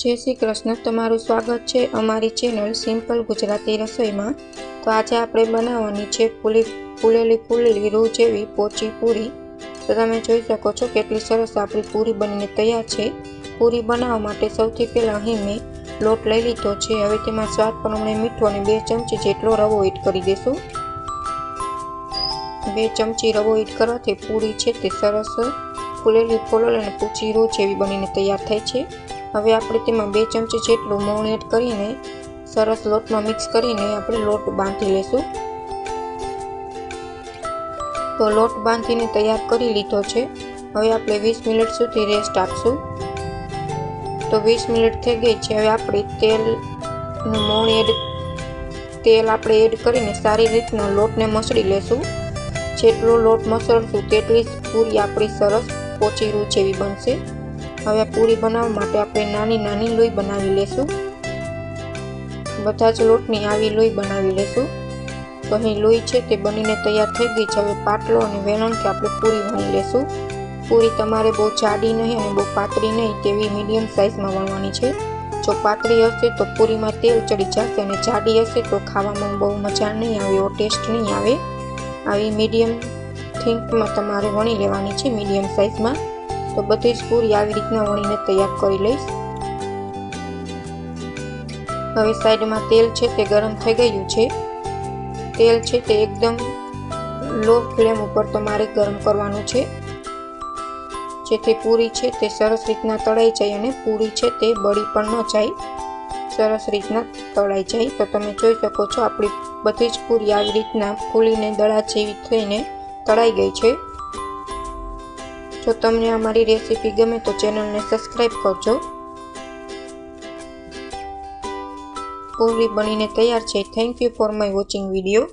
જય શ્રી કૃષ્ણ, તમારું સ્વાગત છે અમારી ચેનલ સિમ્પલ ગુજરાતી રસોઈમાં. તો આજે આપણે બનાવવાની છે ફૂલી ફૂલેલી ફૂલેલી રૂ જેવી પોચી પૂરી. તો તમે જોઈ શકો છો કેટલી સરસ આપણી પૂરી બનીને તૈયાર છે. પૂરી બનાવવા માટે સૌથી પહેલાં અહીં મેં લોટ લઈ લીધો છે. હવે તેમાં સ્વાદ પ્રમાણે મીઠું અને બે ચમચી જેટલો રવો એડ કરી દઈશું બે ચમચી રવો એડ કરવાથી પૂરી છે તે સરસ ફૂલેલી ફોલોલ અને પૂચી રૂ જેવી બનીને તૈયાર થાય છે. હવે આપણે તેમાં બે ચમચી જેટલું મોણ એડ કરીને સરસ લોટમાં મિક્સ કરીને આપણે લોટ બાંધી લેશું. તો લોટ બાંધીને તૈયાર કરી લીધો છે. હવે આપણે વીસ મિનિટ સુધી રેસ્ટ આપશું. તો વીસ મિનિટ થઈ ગઈ છે. હવે આપણે તેલનું મોણ એડ, તેલ આપણે એડ કરીને સારી રીતના લોટને મસળી લેશું. જેટલો લોટ મસળશું તેટલી જ પૂરી આપણી સરસ પોચી રૂ જેવી બનશે. હવે પૂરી બનાવવા માટે આપણે નાની નાની લોહી બનાવી લેશું. બધા જ લોટની આવી લોહી બનાવી લેશું. તો અહીં લોહી છે તે બનીને તૈયાર થઈ ગઈ છે. હવે પાટલો અને વેલણથી આપણે પૂરી વણી લેશું. પૂરી તમારે બહુ જાડી નહીં અને બહુ પાતળી નહીં તેવી મીડિયમ સાઇઝમાં વણવાની છે. જો પાતળી હશે તો પૂરીમાં તેલ ચડી જશે અને જાડી હશે તો ખાવામાં બહુ મજા નહીં આવે એવો ટેસ્ટ નહીં આવે. આવી મીડિયમ થિંકમાં તમારે વણી લેવાની છે મીડિયમ સાઇઝમાં. તો બધી જ પૂરી આવી રીતના વણીને તૈયાર કરી લઈશ. હવે સાઈડમાં તેલ છે તે ગરમ થઈ ગયું છે. તેલ છે તે એકદમ લો ફ્લેમ ઉપર તમારે ગરમ કરવાનું છે. જેથી પૂરી છે તે સરસ રીતના તળાઈ જાય અને પૂરી છે તે બળી પણ ન જાય. સરસ રીતના તળાઈ જાય. તો તમે જોઈ શકો છો આપણી બધી જ પૂરી આવી રીતના ફૂલીને દળા જેવી થઈને તળાઈ ગઈ છે. જો તમને અમારી રેસીપી ગમે તો ચેનલને સબસ્ક્રાઈબ કરજો. પૂરી બનીને તૈયાર છે. Thank you for my watching video